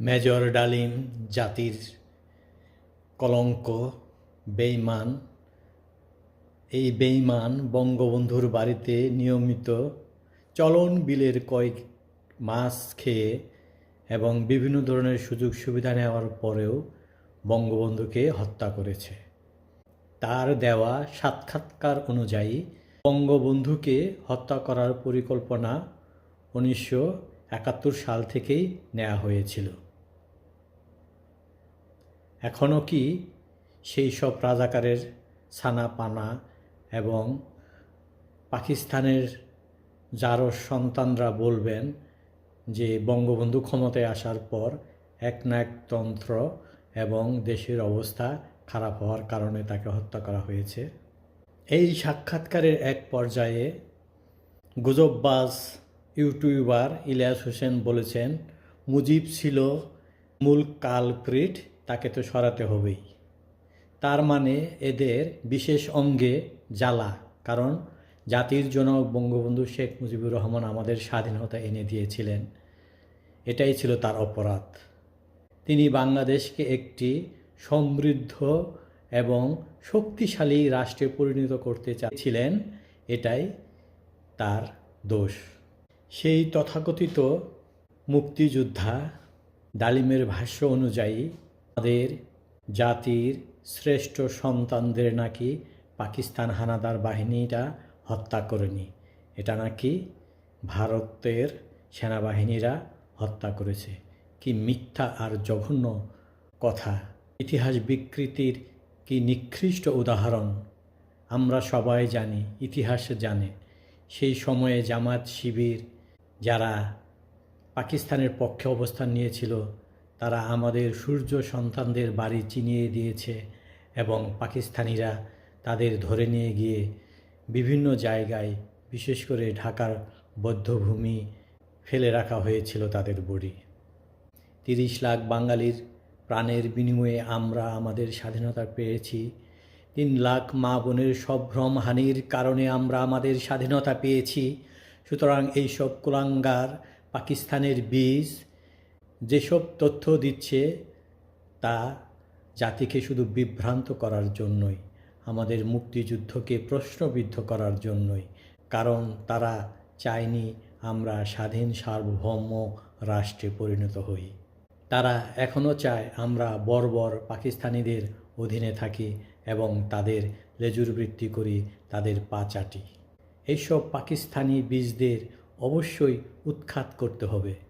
Major ডালিম জাতির কলঙ্ক বেইমান এই বেইমান বঙ্গবন্ধুর বাড়িতে নিয়মিত চলন বিলের কয়েক মাছ খেয়ে এবং বিভিন্ন ধরনের সুযোগ সুবিধা নেওয়ার পরেও বঙ্গবন্ধুকে হত্যা করেছে। তার দেওয়া সাক্ষাৎকার অনুযায়ী বঙ্গবন্ধুকে হত্যা করার পরিকল্পনা উনিশশো একাত্তর সাল থেকেই নেওয়া হয়েছিল। এখনও কি সেই সব রাজাকারের ছানা পানা এবং পাকিস্তানের যারও সন্তানরা বলবেন যে বঙ্গবন্ধু ক্ষমতায় আসার পর এক না এক তন্ত্র এবং দেশের অবস্থা খারাপ হওয়ার কারণে তাকে হত্যা করা হয়েছে। এই সাক্ষাৎকারের এক পর্যায়ে গুজববাজ ইউটিউবার ইলিয়াস হোসেন বলেছেন, মুজিব ছিল মূল কালক্রিট তাকে তো সরাতে হবেই। তার মানে এদের বিশেষ অঙ্গে জ্বালা, কারণ জাতির জনক বঙ্গবন্ধু শেখ মুজিবুর রহমান আমাদের স্বাধীনতা এনে দিয়েছিলেন। এটাই ছিল তার অপরাধ। তিনি বাংলাদেশকে একটি সমৃদ্ধ এবং শক্তিশালী রাষ্ট্রে পরিণত করতে চাইছিলেন, এটাই তার দোষ। সেই তথাকথিত মুক্তিযোদ্ধা ডালিমের ভাষ্য অনুযায়ী তাদের জাতির শ্রেষ্ঠ সন্তানদের নাকি পাকিস্তান হানাদার বাহিনীটা হত্যা করেনি। এটা নাকি ভারতের সেনাবাহিনীরা হত্যা করেছে। কি মিথ্যা আর জঘন্য কথা। ইতিহাস বিকৃতির কি নিকৃষ্ট উদাহরণ। আমরা সবাই জানি, ইতিহাস জানে। সেই সময়ে জামাত শিবির যারা পাকিস্তানের পক্ষে অবস্থান নিয়েছিল, তারা আমাদের সূর্য সন্তানদের বাড়ি চিনিয়ে দিয়েছে এবং পাকিস্তানিরা তাদের ধরে নিয়ে গিয়ে বিভিন্ন জায়গায়, বিশেষ করে ঢাকার বদ্ধভূমি ফেলে রাখা হয়েছিল তাদের বড়ি। তিরিশ লাখ বাঙালির প্রাণের বিনিময়ে আমরা আমাদের স্বাধীনতা পেয়েছি। তিন লাখ মা বোনের সব ভ্রমহানির কারণে আমরা আমাদের স্বাধীনতা পেয়েছি। সুতরাং এইসব কুলাঙ্গার পাকিস্তানের বীজ, যেসব তথ্য দিচ্ছে, তা জাতিকে শুধু বিভ্রান্ত করার জন্যই, আমাদের মুক্তিযুদ্ধকে প্রশ্নবিদ্ধ করার জন্যই, কারণ তারা চায়নি আমরা স্বাধীন সার্বভৌম রাষ্ট্রে পরিণত হই। তারা এখনও চায় আমরা বর্বর পাকিস্তানিদের অধীনে থাকি এবং তাদের লেজুর বৃত্তি করি, তাদের পা চাটি। এইসব পাকিস্তানি বীজদের অবশ্যই উৎখাত করতে হবে।